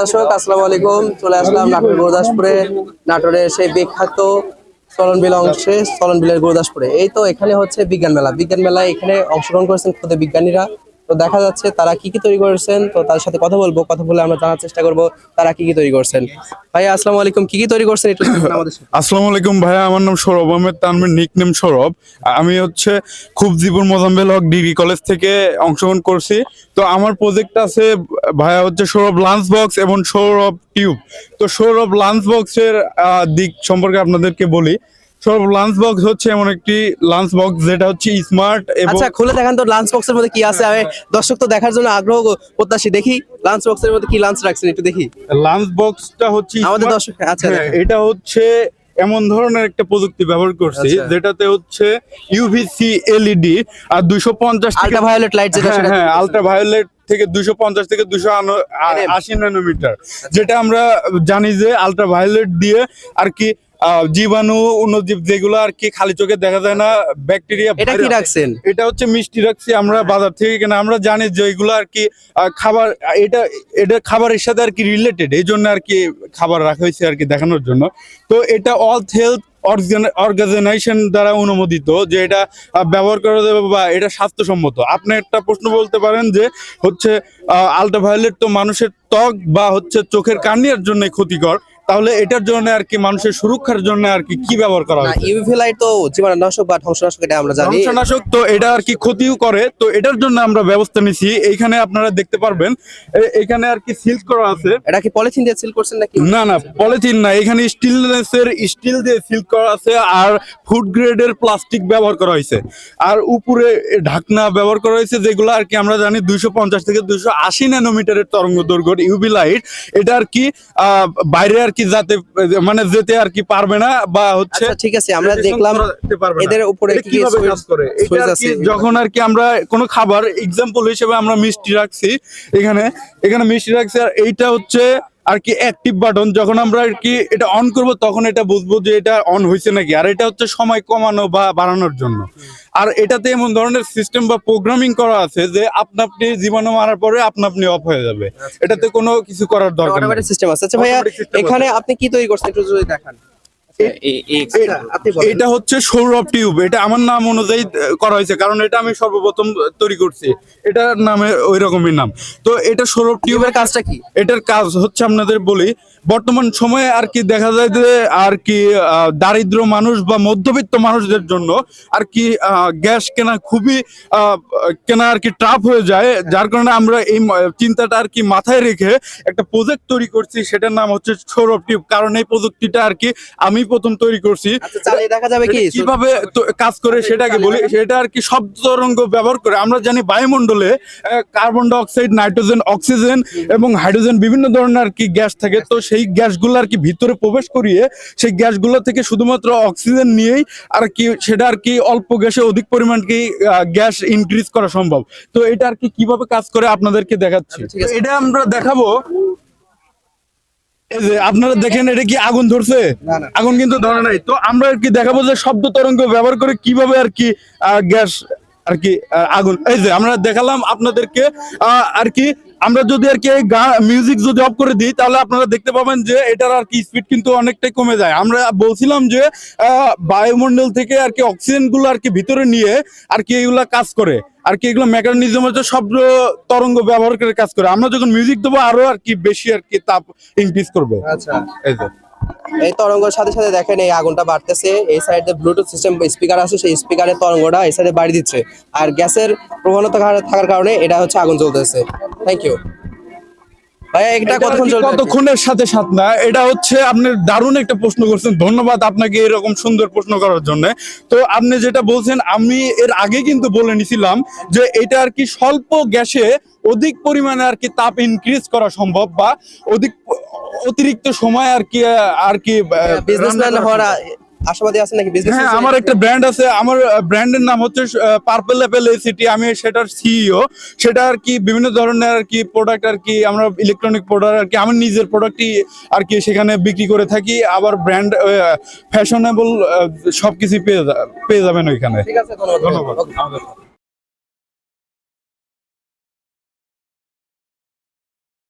দর্শক, আসসালামু আলাইকুম। চলে আসলাম নাটোর গুরুদাসপুরে। নাটোরের সেই বিখ্যাত চলন বিল অংশে চলন বিলের গুরুদাসপুরে। এই তো এখানে হচ্ছে বিজ্ঞান মেলা। বিজ্ঞান মেলায় এখানে অংশগ্রহণ করেছেন খুদে বিজ্ঞানীরা। তো দেখা যাচ্ছে তারা কি কি তৈরি করেছেন, তো তাদের সাথে কথা বলব, কথা বলে আমরা জানার চেষ্টা করব তারা কি কি তৈরি করছেন। ভাই আসসালামু আলাইকুম, কি কি তৈরি করছেন একটু। আসসালামু আলাইকুম ভাইয়া, আমার নাম সৌরভ আহমেদ, তানভীর নিক নেম সৌরভ। আমি হচ্ছে খুব জীবন মোজাম্বেল হক ডিগ্রি কলেজ থেকে অংশগ্রহণ করছি। তো আমার প্রজেক্ট আছে ভাইয়া হচ্ছে সৌরভ লাঞ্চ বক্স এবং সৌরভ টিউব। তো সৌরভ লাঞ্চ বক্সের দিক সম্পর্কে আপনাদেরকে বলি। সৌরভ লাঞ্চ বক্স হচ্ছে এমন একটি লাঞ্চ বক্স যেটা হচ্ছে স্মার্ট আচ্ছা খুলে দেখান তো লাঞ্চ বক্সের মধ্যে কি আছে। আমি দর্শক তো দেখার জন্য আগ্রহ প্রত্যাশী। দেখি লাঞ্চ বক্সের মধ্যে কি লাঞ্চ রাখছেন একটু দেখি। লাঞ্চ বক্সটা হচ্ছে আমাদের দর্শক আচ্ছা হ্যাঁ, এটা হচ্ছে এমন ধরনের একটা প্রযুক্তি ব্যবহার করছি আচ্ছা। যেটাতে হচ্ছে ইউভিসি এলইডি আর দুইশো পঞ্চাশ আলট্রা ভায়োলেট লাইট যেটা হ্যাঁ আলট্রা ভায়োলেট থেকে দুইশো পঞ্চাশ থেকে দুইশো আশি ন্যানোমিটার যেটা আমরা জানি যে আলট্রা ভায়োলেট দিয়ে আর কি জীবাণু অন্যজীব যেগুলো আর কি খালি চোখে দেখা যায় না ব্যাকটেরিয়া এটা কি রাখছেন? এটা হচ্ছে মিষ্টি রাখছি আমরা বাজার থেকে কিনা। আমরা জানি যে এগুলো আর কি খাবার এটা এটা খাবারের সাথে আর কি রিলেটেড এই জন্য আর কি খাবার রাখা হয়েছে আর কি দেখানোর জন্য। তো এটা অল হেলথ অর্গানাইজেশন দ্বারা অনুমোদিত যে এটা ব্যবহার করা যাবে বা এটা স্বাস্থ্যসম্মত। আপনি একটা প্রশ্ন বলতে পারেন যে হচ্ছে আলট্রাভায়োলেট তো মানুষের ত্বক বা হচ্ছে চোখের কার্নিয়ার জন্য ক্ষতিকর। তাহলে এটার জন্য আর কি মানুষের সুরক্ষার জন্য আর কি কি ব্যবহার করা হয়েছে? ইউভি লাইট তো জীবাণুনাশক বা ধ্বংসনাশক এটা আমরা জানি। ধ্বংসনাশক তো এটা আর কি ক্ষতিও করে তো এটার জন্য আমরা ব্যবস্থা নিছি। এইখানে আপনারা দেখতে পারবেন এখানে আর কি সিল করা আছে। এটা কি পলিথিন দিয়ে সিল করছেন নাকি? না না পলিথিন না এখানে স্টিলনেসের স্টিল দিয়ে সিল করা আছে আর ফুড গ্রেডের প্লাস্টিক ব্যবহার করা হয়েছে। আর উপরে ঢাকনা ব্যবহার করা হয়েছে যেগুলো আর কি আমরা জানি দুইশো পঞ্চাশ থেকে দুইশো আশি ন্যানোমিটারের তরঙ্গ দৈর্ঘ্য ইউবি লাইট এটা আর কি আহ, বাইরে আর কি যাতে মানে যেতে আর কি পারবে না বা হচ্ছে আচ্ছা ঠিক আছে আমরা দেখলাম এদের উপরে কি কি কাজ করে? কি যখন আর কি আমরা কোনো খাবার এক্সাম্পল হিসেবে আমরা মিষ্টি রাখছি এখানে এখানে মিষ্টি রাখছি আর এইটা হচ্ছে আর কি অ্যাক্টিভ বাটন যখন আমরা আর কি এটা অন করব তখন এটা বুঝব যে এটা অন হয়েছে নাকি। আর এটা হচ্ছে সময় কমানো বা বাড়ানোর জন্য। আর এটাতে এমন ধরনের সিস্টেম বা প্রোগ্রামিং করা আছে যে আপনা আপনি জীবাণু মারার পরে আপনা আপনি অফ হয়ে যাবে। এটাতে কোনো কিছু করার দরকার নেই। সিস্টেম আছে। আচ্ছা ভাইয়া। এখানে আপনি কি তৈরি করছেন একটু যদি দেখান। আচ্ছা। এটা হচ্ছে সৌরভ টিউব এটা আমার নাম অনুযায়ী করা হয়েছে কারণ এটা আমি সর্বপ্রথম তৈরি করছি। এটার নামে ওই রকমই নাম। তো এটা সৌরভ টিউবের কাজটা কি? এটার কাজ হচ্ছে আপনাদের বলি বর্তমান সময়ে আর কি দেখা যায় যে আর কি আহ, দারিদ্র মানুষ বা মধ্যবিত্ত মানুষদের জন্য আর কি আহ, গ্যাস কেনা খুবই আহ, কেনা আর কি ট্রাপ হয়ে যায়। যার কারণে আমরা এই চিন্তাটা আর কি মাথায় রেখে একটা প্রজেক্ট তৈরি করছি সেটার নাম হচ্ছে সৌরভ টিউব। কারণ এই প্রযুক্তিটা আর কি আমি প্রথম তৈরি করছি। আচ্ছা কীভাবে কাজ করে সেটাকে বলি সেটা আর কি শব্দ তরঙ্গ ব্যবহার করে। আমরা জানি বায়ুমণ্ডলে কার্বন ডাইঅক্সাইড নাইট্রোজেন অক্সিজেন এবং হাইড্রোজেন বিভিন্ন ধরনের আর কি গ্যাস থাকে। তো সেই গ্যাসগুলো আর কি ভিতরে প্রবেশ করিয়ে সেই গ্যাসগুলো থেকে শুধুমাত্র অক্সিজেন নিয়েই আর কি সেটা আর কি অল্প গ্যাসে অধিক পরিমাণ কি গ্যাস ইনক্রিজ করা সম্ভব। তো এটা আর কি কীভাবে কাজ করে আপনাদেরকে দেখাচ্ছি। তো এটা আমরা দেখাবো। এই যে আপনারা দেখেন এটা কি আগুন ধরছে। আগুন কিন্তু ধরে নাই। তো আমরা আর কি দেখাবো যে শব্দ তরঙ্গ ব্যবহার করে কীভাবে আর কি গ্যাস আর কি আগুন। এই যে আমরা দেখালাম আপনাদেরকে আহ, আর কি আমরা যদি আর কি মিউজিক যদি অফ করে দিই তাহলে আপনারা দেখতে পাবেন যে এটার আর কি স্পিড কিন্তু অনেকটাই কমে যায়। আমরা বলছিলাম যে বায়ুমণ্ডল থেকে আর কি অক্সিজেনগুলো আর কি ভিতরে নিয়ে আর কি এগুলা কাজ করে। আর কি এগুলো মেকানিজম হচ্ছে শব্দ তরঙ্গ ব্যবহার করে কাজ করে। আমরা যখন মিউজিক দেবো আরও আর কি বেশি আর কি তাপ ইনক্রিজ করবে। আচ্ছা। এই যে। এই তরঙ্গের সাথে সাথে দেখেন এই আগুনটা বাড়তেছে। এই সাইডে ব্লুটুথ সিস্টেম স্পিকার আছে। সেই স্পিকারের তরঙ্গটা এই সাইডে বাড়ি দিচ্ছে। আর গ্যাসের প্রবণতা থাকার কারণে এটা হচ্ছে আগুন জ্বলতেছে। থ্যাংক ইউ ভাইয়া এটা এটা কতক্ষণ চলবে কতক্ষণের সাথে সাথ না? এটা হচ্ছে আপনি দারুণ একটা প্রশ্ন করছেন। ধন্যবাদ আপনাকে এরকম সুন্দর প্রশ্ন করার জন্য। তো আপনি যেটা বলছেন আমি এর আগে কিন্তু বলে নিছিলাম যে এটা আর কি স্বল্প গ্যাসে অধিক পরিমাণে আর কি তাপ ইনক্রিজ করা সম্ভব বা অধিক অতিরিক্ত সময় আর কি আর কি বিজনেসম্যান হওয়ার সম্ভব। আশাবাদী আছেন নাকি বিজনেস হ্যাঁ আমার একটা ব্র্যান্ড আছে আমার ব্র্যান্ডের নাম হচ্ছে পার্পল অ্যাপেল সিটি আমি সেটার সিইও সেটা আর কি বিভিন্ন ধরনের আর কি প্রোডাক্ট আর কি আমরা ইলেকট্রনিক প্রোডাক্ট আর কি আমার নিজের প্রোডাক্টই আর কি সেখানে বিক্রি করে থাকি। আবার ব্র্যান্ড ফ্যাশনেবল সবকিছু পেয়ে পেয়ে যাবেন ওইখানে। ঠিক আছে ধন্যবাদ.